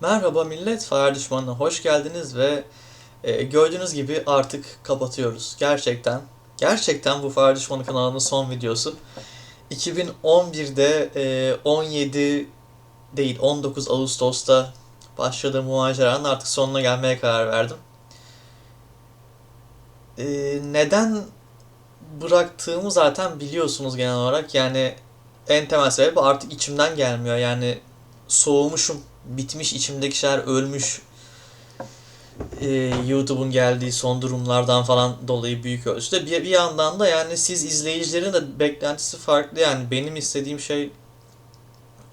Merhaba millet, Fire Düşmanı'na hoş geldiniz ve e, gördüğünüz gibi artık kapatıyoruz. Gerçekten, gerçekten bu Fire Düşmanı kanalının son videosu. 2011'de e, 17 değil 19 Ağustos'ta başladığım maceranın artık sonuna gelmeye karar verdim. E, neden bıraktığımı zaten biliyorsunuz genel olarak. Yani en temel sebebi artık içimden gelmiyor. Yani soğumuşum bitmiş içimdeki şeyler ölmüş. Ee, YouTube'un geldiği son durumlardan falan dolayı büyük ölçüde. Bir, bir yandan da yani siz izleyicilerin de beklentisi farklı yani benim istediğim şey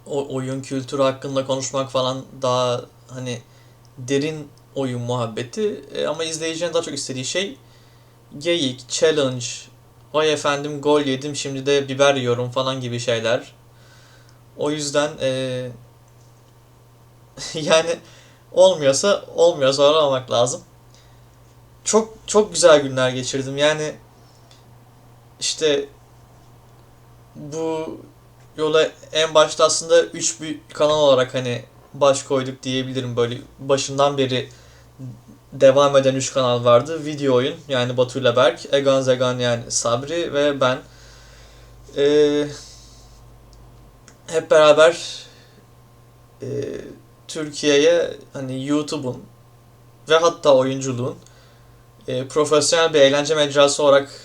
o oyun kültürü hakkında konuşmak falan daha hani derin oyun muhabbeti E, ama izleyicinin daha çok istediği şey geyik, challenge, vay efendim gol yedim şimdi de biber yiyorum falan gibi şeyler. O yüzden eee yani olmuyorsa olmuyor zorlamamak lazım. Çok çok güzel günler geçirdim. Yani işte bu yola en başta aslında 3 bir kanal olarak hani baş koyduk diyebilirim. Böyle başından beri devam eden 3 kanal vardı. Video oyun yani Batu ile Berk, Egan Zegan yani Sabri ve ben. Ee, hep beraber e, Türkiye'ye hani YouTube'un ve hatta oyunculuğun e, profesyonel bir eğlence mecrası olarak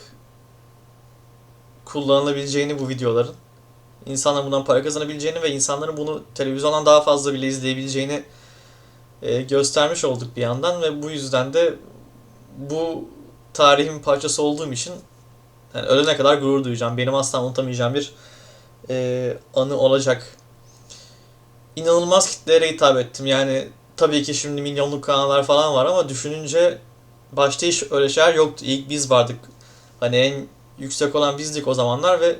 kullanılabileceğini bu videoların insanların bundan para kazanabileceğini ve insanların bunu televizyondan daha fazla bile izleyebileceğini e, göstermiş olduk bir yandan ve bu yüzden de bu tarihin parçası olduğum için yani ölene kadar gurur duyacağım. Benim asla unutamayacağım bir e, anı olacak inanılmaz kitlelere hitap ettim. Yani tabii ki şimdi milyonluk kanallar falan var ama düşününce başta hiç öyle şeyler yoktu. İlk biz vardık. Hani en yüksek olan bizdik o zamanlar ve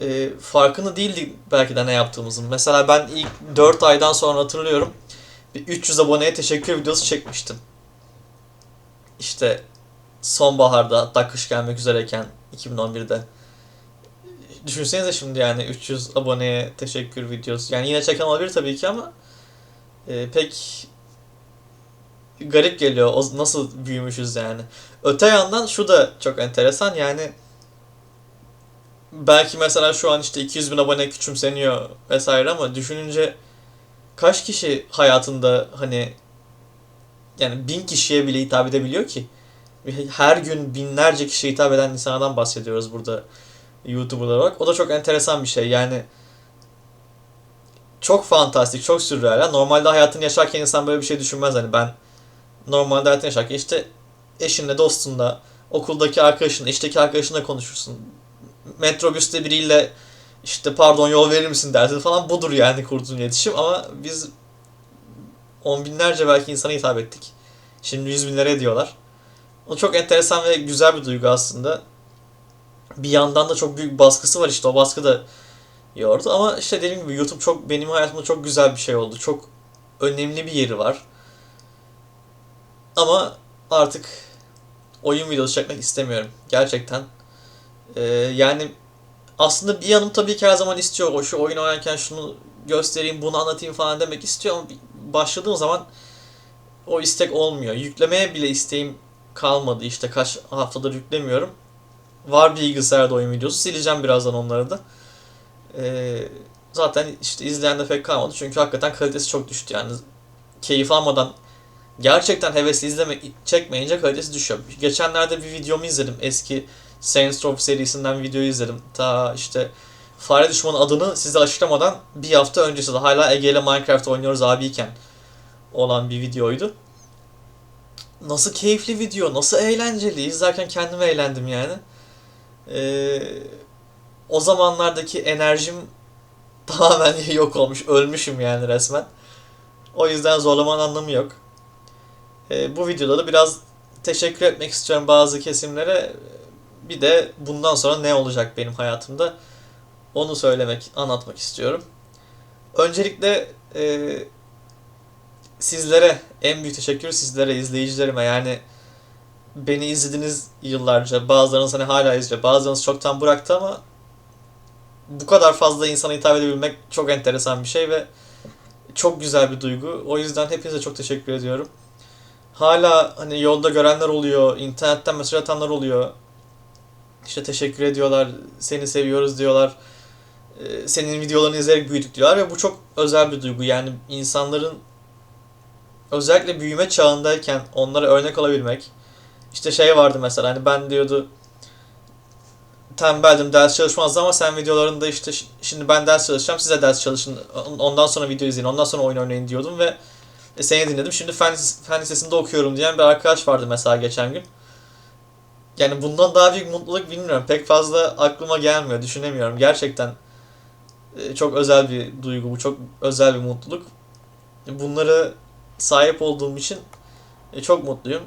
e, farkını değildi belki de ne yaptığımızın. Mesela ben ilk 4 aydan sonra hatırlıyorum. Bir 300 aboneye teşekkür videosu çekmiştim. İşte sonbaharda hatta kış gelmek üzereyken 2011'de düşünsenize şimdi yani 300 aboneye teşekkür videosu. Yani yine çeken olabilir tabii ki ama e, pek garip geliyor. O nasıl büyümüşüz yani. Öte yandan şu da çok enteresan yani belki mesela şu an işte 200 bin abone küçümseniyor vesaire ama düşününce kaç kişi hayatında hani yani bin kişiye bile hitap edebiliyor ki? Her gün binlerce kişiye hitap eden insanlardan bahsediyoruz burada YouTuber'lar olarak. O da çok enteresan bir şey. Yani çok fantastik, çok sürreal. Normalde hayatını yaşarken insan böyle bir şey düşünmez. Hani ben normalde hayatını yaşarken işte eşinle, dostunla, okuldaki arkadaşınla, işteki arkadaşınla konuşursun. Metrobüste biriyle işte pardon yol verir misin dersin falan budur yani kurduğun iletişim ama biz on binlerce belki insana hitap ettik. Şimdi yüz binlere diyorlar. O çok enteresan ve güzel bir duygu aslında bir yandan da çok büyük baskısı var işte o baskı da yordu ama işte dediğim gibi YouTube çok benim hayatımda çok güzel bir şey oldu. Çok önemli bir yeri var. Ama artık oyun videosu çekmek istemiyorum. Gerçekten. Ee, yani aslında bir yanım tabii ki her zaman istiyor. O şu oyun oynarken şunu göstereyim, bunu anlatayım falan demek istiyor ama başladığım zaman o istek olmuyor. Yüklemeye bile isteğim kalmadı. İşte kaç haftadır yüklemiyorum. Var bilgisayarda oyun videosu. Sileceğim birazdan onları da. Ee, zaten işte izleyen de pek kalmadı. Çünkü hakikaten kalitesi çok düştü. Yani keyif almadan gerçekten hevesli izleme çekmeyince kalitesi düşüyor. Geçenlerde bir videomu izledim. Eski Saints Row serisinden bir videoyu izledim. Ta işte Fare Düşmanı adını size açıklamadan bir hafta öncesi de hala Ege ile Minecraft oynuyoruz abiyken olan bir videoydu. Nasıl keyifli video, nasıl eğlenceli. İzlerken kendime eğlendim yani e, o zamanlardaki enerjim tamamen yok olmuş. Ölmüşüm yani resmen. O yüzden zorlamanın anlamı yok. E, bu videoda da biraz teşekkür etmek istiyorum bazı kesimlere. Bir de bundan sonra ne olacak benim hayatımda onu söylemek, anlatmak istiyorum. Öncelikle e, sizlere en büyük teşekkür sizlere, izleyicilerime yani beni izlediniz yıllarca. Bazılarınız hani hala izliyor. Bazılarınız çoktan bıraktı ama bu kadar fazla insana hitap edebilmek çok enteresan bir şey ve çok güzel bir duygu. O yüzden hepinize çok teşekkür ediyorum. Hala hani yolda görenler oluyor, internetten mesaj atanlar oluyor. İşte teşekkür ediyorlar, seni seviyoruz diyorlar. Ee, Senin videolarını izleyerek büyüdük diyorlar ve bu çok özel bir duygu. Yani insanların özellikle büyüme çağındayken onlara örnek olabilmek. İşte şey vardı mesela hani ben diyordu tembeldim ders çalışmazdı ama sen videolarında işte şimdi ben ders çalışacağım size ders çalışın on- ondan sonra video izleyin ondan sonra oyun oynayın diyordum ve e, seni dinledim şimdi fen, fen lisesinde okuyorum diyen bir arkadaş vardı mesela geçen gün. Yani bundan daha büyük mutluluk bilmiyorum pek fazla aklıma gelmiyor düşünemiyorum gerçekten e, çok özel bir duygu bu çok özel bir mutluluk. Bunlara sahip olduğum için e, çok mutluyum.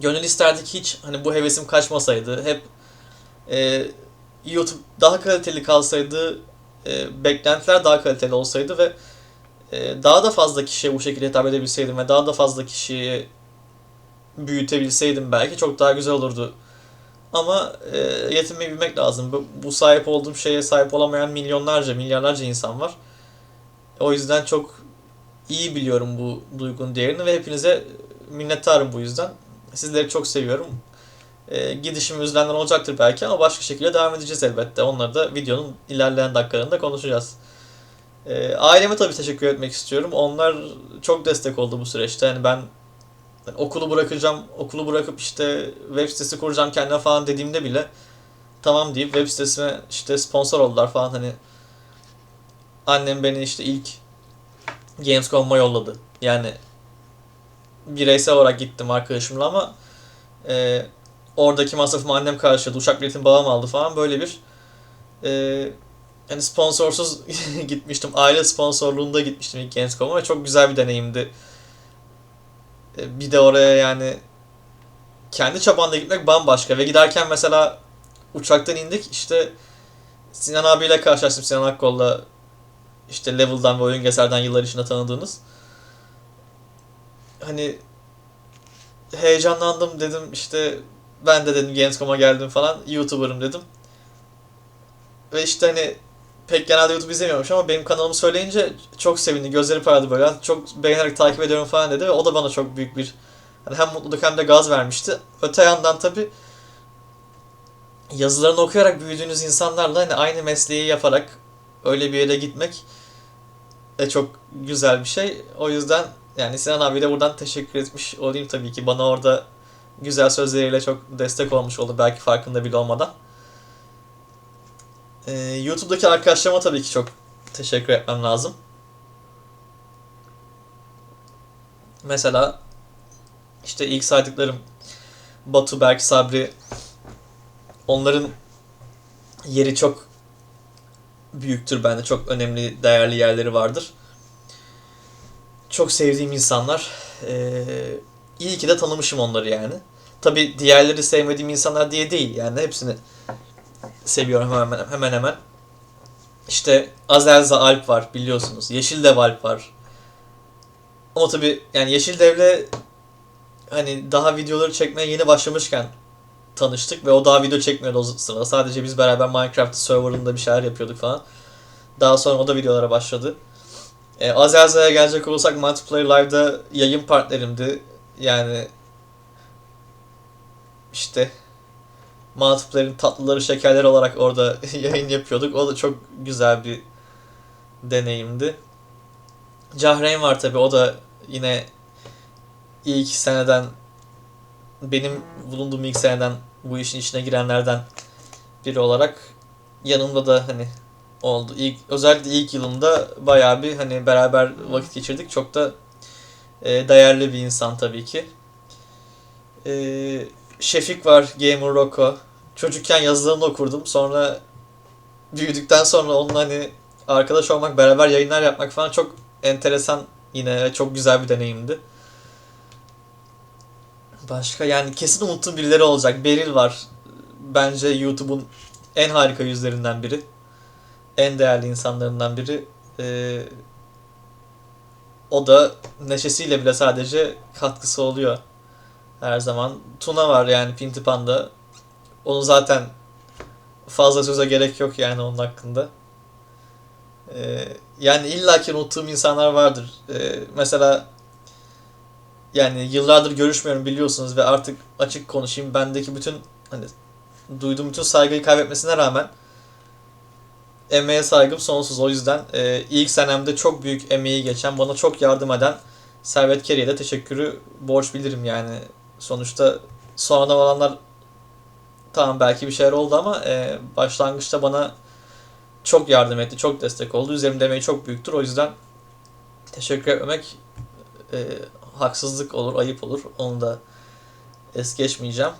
Gönül isterdi ki hiç hani bu hevesim kaçmasaydı. Hep e, YouTube daha kaliteli kalsaydı, e, beklentiler daha kaliteli olsaydı ve e, daha da fazla kişiye bu şekilde hitap edebilseydim ve daha da fazla kişiyi büyütebilseydim belki çok daha güzel olurdu. Ama e, yetinmeyi bilmek lazım. Bu, bu sahip olduğum şeye sahip olamayan milyonlarca, milyarlarca insan var. O yüzden çok iyi biliyorum bu duygunun değerini ve hepinize minnettarım bu yüzden. Sizleri çok seviyorum. E, gidişim üzülenler olacaktır belki ama başka şekilde devam edeceğiz elbette. Onları da videonun ilerleyen dakikalarında konuşacağız. E, aileme tabii teşekkür etmek istiyorum. Onlar çok destek oldu bu süreçte. Yani ben yani okulu bırakacağım, okulu bırakıp işte web sitesi kuracağım kendime falan dediğimde bile tamam deyip web sitesime işte sponsor oldular falan hani annem beni işte ilk Gamescom'a yolladı. Yani bireysel olarak gittim arkadaşımla ama e, oradaki masrafımı annem karşıladı. Uçak biletimi babam aldı falan. Böyle bir e, yani sponsorsuz gitmiştim. Aile sponsorluğunda gitmiştim ilk Gamescom'a ve çok güzel bir deneyimdi. E, bir de oraya yani kendi çapanda gitmek bambaşka ve giderken mesela uçaktan indik işte Sinan abiyle karşılaştım. Sinan Akkol'la işte Level'dan ve Oyun Gezer'den yıllar içinde tanıdığınız. Hani heyecanlandım dedim işte ben de dedim Gamescom'a geldim falan YouTuber'ım dedim. Ve işte hani pek genelde YouTube izlemiyormuş ama benim kanalımı söyleyince çok sevindi. Gözleri parladı böyle. Çok beğenerek takip ediyorum falan dedi ve o da bana çok büyük bir hani hem mutluluk hem de gaz vermişti. Öte yandan tabi yazılarını okuyarak büyüdüğünüz insanlarla hani aynı mesleği yaparak öyle bir yere gitmek de çok güzel bir şey. O yüzden yani Sinan abi de buradan teşekkür etmiş olayım tabii ki. Bana orada güzel sözleriyle çok destek olmuş oldu belki farkında bile olmadan. Ee, YouTube'daki arkadaşlarıma tabii ki çok teşekkür etmem lazım. Mesela işte ilk saydıklarım Batu, Berk, Sabri onların yeri çok büyüktür bende. Çok önemli, değerli yerleri vardır. Çok sevdiğim insanlar. Ee, iyi ki de tanımışım onları yani. Tabi diğerleri sevmediğim insanlar diye değil yani hepsini seviyorum hemen hemen hemen. İşte Azelza Alp var biliyorsunuz. Yeşil Dev Alp var. Ama tabi yani Yeşil Dev'le hani daha videoları çekmeye yeni başlamışken tanıştık ve o daha video çekmiyordu o sırada. Sadece biz beraber Minecraft serverında bir şeyler yapıyorduk falan. Daha sonra o da videolara başladı. E, Azelza'ya gelecek olursak Multiplayer Live'da yayın partnerimdi. Yani işte Multiplayer'in tatlıları şekerleri olarak orada yayın yapıyorduk. O da çok güzel bir deneyimdi. Cahreyn var tabi o da yine ilk seneden benim bulunduğum ilk seneden bu işin içine girenlerden biri olarak yanımda da hani oldu. İlk, özellikle ilk yılımda bayağı bir hani beraber vakit geçirdik. Çok da e, değerli bir insan tabii ki. E, Şefik var, Gamer Rocco. Çocukken yazılarını okurdum. Sonra büyüdükten sonra onunla hani arkadaş olmak, beraber yayınlar yapmak falan çok enteresan yine çok güzel bir deneyimdi. Başka yani kesin unuttuğum birileri olacak. Beril var. Bence YouTube'un en harika yüzlerinden biri. En değerli insanlarından biri. Ee, o da neşesiyle bile sadece katkısı oluyor. Her zaman. Tuna var yani Pinti Panda. Onu zaten fazla söze gerek yok yani onun hakkında. Ee, yani illaki unuttuğum insanlar vardır. Ee, mesela yani yıllardır görüşmüyorum biliyorsunuz ve artık açık konuşayım. Bendeki bütün hani duyduğum bütün saygıyı kaybetmesine rağmen emeğe saygım sonsuz. O yüzden e, ilk senemde çok büyük emeği geçen, bana çok yardım eden Servet Keri'ye de teşekkürü borç bilirim yani. Sonuçta sonradan olanlar tamam belki bir şeyler oldu ama e, başlangıçta bana çok yardım etti, çok destek oldu. Üzerimde emeği çok büyüktür. O yüzden teşekkür etmemek e, haksızlık olur, ayıp olur. Onu da es geçmeyeceğim.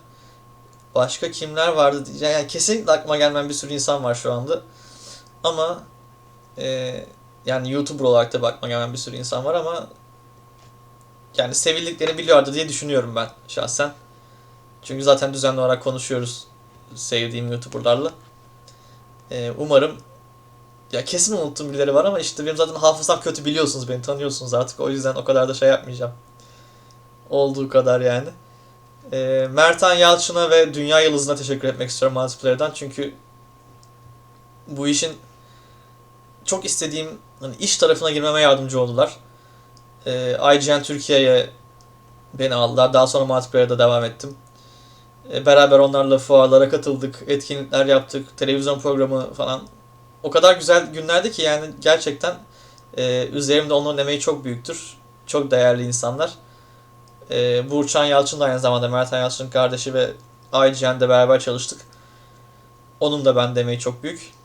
Başka kimler vardı diyeceğim. Yani kesinlikle aklıma gelmeyen bir sürü insan var şu anda. Ama e, yani YouTuber olarak da bakma gelen bir sürü insan var ama yani sevildiklerini biliyordu diye düşünüyorum ben şahsen. Çünkü zaten düzenli olarak konuşuyoruz sevdiğim YouTuber'larla. E, umarım ya kesin unuttuğum birileri var ama işte benim zaten hafızam kötü biliyorsunuz beni tanıyorsunuz artık o yüzden o kadar da şey yapmayacağım. Olduğu kadar yani. E, Mertan Yalçın'a ve Dünya Yıldızı'na teşekkür etmek istiyorum multiplayer'dan çünkü bu işin çok istediğim hani iş tarafına girmeme yardımcı oldular. E, IGN Türkiye'ye beni aldılar. Daha sonra multiplayer'da devam ettim. E, beraber onlarla fuarlara katıldık, etkinlikler yaptık, televizyon programı falan. O kadar güzel günlerdi ki yani gerçekten e, üzerimde onların emeği çok büyüktür. Çok değerli insanlar. E, Burçan Yalçın da aynı zamanda Mertan Yalçın'ın kardeşi ve IGN'de beraber çalıştık. Onun da ben emeği çok büyük.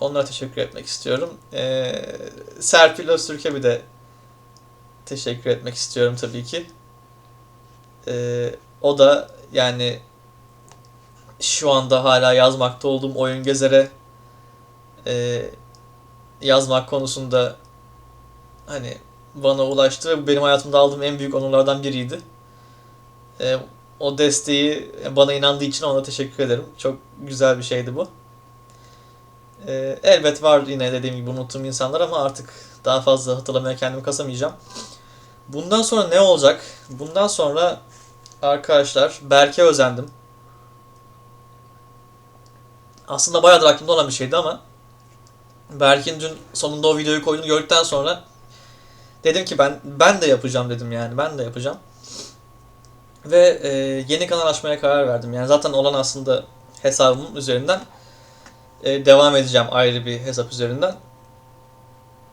Onlara teşekkür etmek istiyorum. E, Serpil Öztürk'e bir de teşekkür etmek istiyorum tabii ki. E, o da yani şu anda hala yazmakta olduğum oyun gezere e, yazmak konusunda hani bana ulaştı ve benim hayatımda aldığım en büyük onurlardan biriydi. E, o desteği bana inandığı için ona teşekkür ederim. Çok güzel bir şeydi bu. E, elbet var yine dediğim gibi unuttuğum insanlar ama artık daha fazla hatırlamaya kendimi kasamayacağım. Bundan sonra ne olacak? Bundan sonra arkadaşlar Berke özendim. Aslında bayağıdır aklımda olan bir şeydi ama Berk'in dün sonunda o videoyu koyduğunu gördükten sonra dedim ki ben ben de yapacağım dedim yani ben de yapacağım. Ve e, yeni kanal açmaya karar verdim. Yani zaten olan aslında hesabımın üzerinden e, devam edeceğim ayrı bir hesap üzerinden.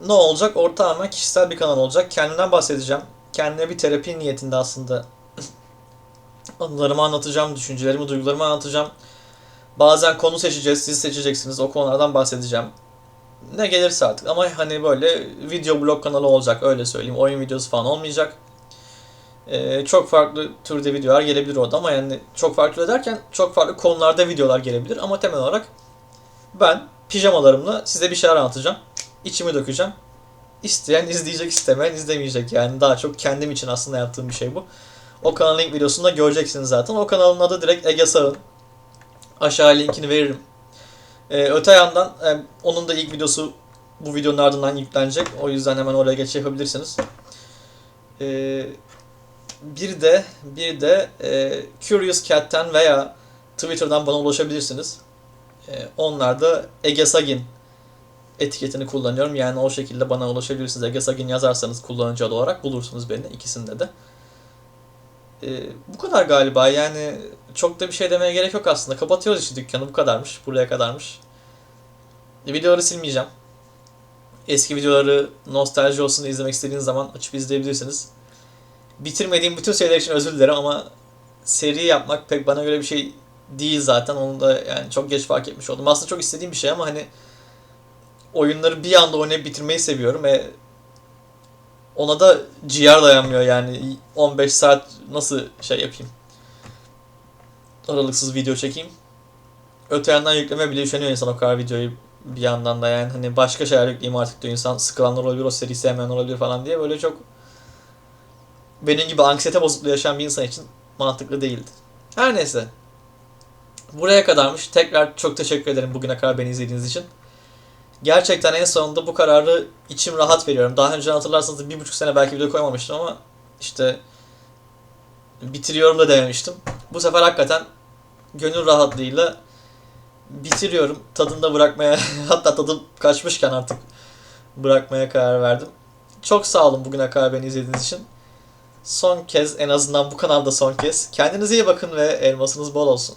Ne olacak? Orta tamamen kişisel bir kanal olacak. Kendimden bahsedeceğim. Kendime bir terapi niyetinde aslında anılarımı anlatacağım, düşüncelerimi, duygularımı anlatacağım. Bazen konu seçeceğiz, siz seçeceksiniz. O konulardan bahsedeceğim. Ne gelirse artık ama hani böyle video blog kanalı olacak öyle söyleyeyim. Oyun videosu falan olmayacak. Ee, çok farklı türde videolar gelebilir orada ama yani çok farklı derken çok farklı konularda videolar gelebilir ama temel olarak ben pijamalarımla size bir şeyler anlatacağım. İçimi dökeceğim. İsteyen izleyecek, istemeyen izlemeyecek. Yani daha çok kendim için aslında yaptığım bir şey bu. O kanalın link videosunda göreceksiniz zaten. O kanalın adı direkt Ege Sağ'ın. Aşağı linkini veririm. Ee, öte yandan e, onun da ilk videosu bu videonun ardından yüklenecek. O yüzden hemen oraya geç yapabilirsiniz. Ee, bir de bir de e, Curious Cat'ten veya Twitter'dan bana ulaşabilirsiniz. E, onlar da Ege Sagin etiketini kullanıyorum. Yani o şekilde bana ulaşabilirsiniz. Ege Sagin yazarsanız kullanıcı olarak bulursunuz beni ikisinde de. E, bu kadar galiba yani çok da bir şey demeye gerek yok aslında. Kapatıyoruz işte dükkanı bu kadarmış. Buraya kadarmış. E, videoları silmeyeceğim. Eski videoları nostalji olsun izlemek istediğiniz zaman açıp izleyebilirsiniz. Bitirmediğim bütün seriler için özür dilerim ama seri yapmak pek bana göre bir şey değil zaten. Onu da yani çok geç fark etmiş oldum. Aslında çok istediğim bir şey ama hani oyunları bir anda oynayıp bitirmeyi seviyorum ve ona da ciğer dayanmıyor yani 15 saat nasıl şey yapayım aralıksız video çekeyim. Öte yandan yükleme bile üşeniyor insan o kadar videoyu bir yandan da yani hani başka şeyler yükleyeyim artık diyor insan sıkılanlar olabilir o seriyi sevmeyen olabilir falan diye böyle çok benim gibi anksiyete bozukluğu yaşayan bir insan için mantıklı değildi. Her neyse. Buraya kadarmış. Tekrar çok teşekkür ederim bugüne kadar beni izlediğiniz için. Gerçekten en sonunda bu kararı içim rahat veriyorum. Daha önce hatırlarsanız bir buçuk sene belki video koymamıştım ama işte bitiriyorum da dememiştim. Bu sefer hakikaten gönül rahatlığıyla bitiriyorum. Tadında bırakmaya hatta tadım kaçmışken artık bırakmaya karar verdim. Çok sağ olun bugüne kadar beni izlediğiniz için. Son kez en azından bu kanalda son kez. Kendinize iyi bakın ve elmasınız bol olsun.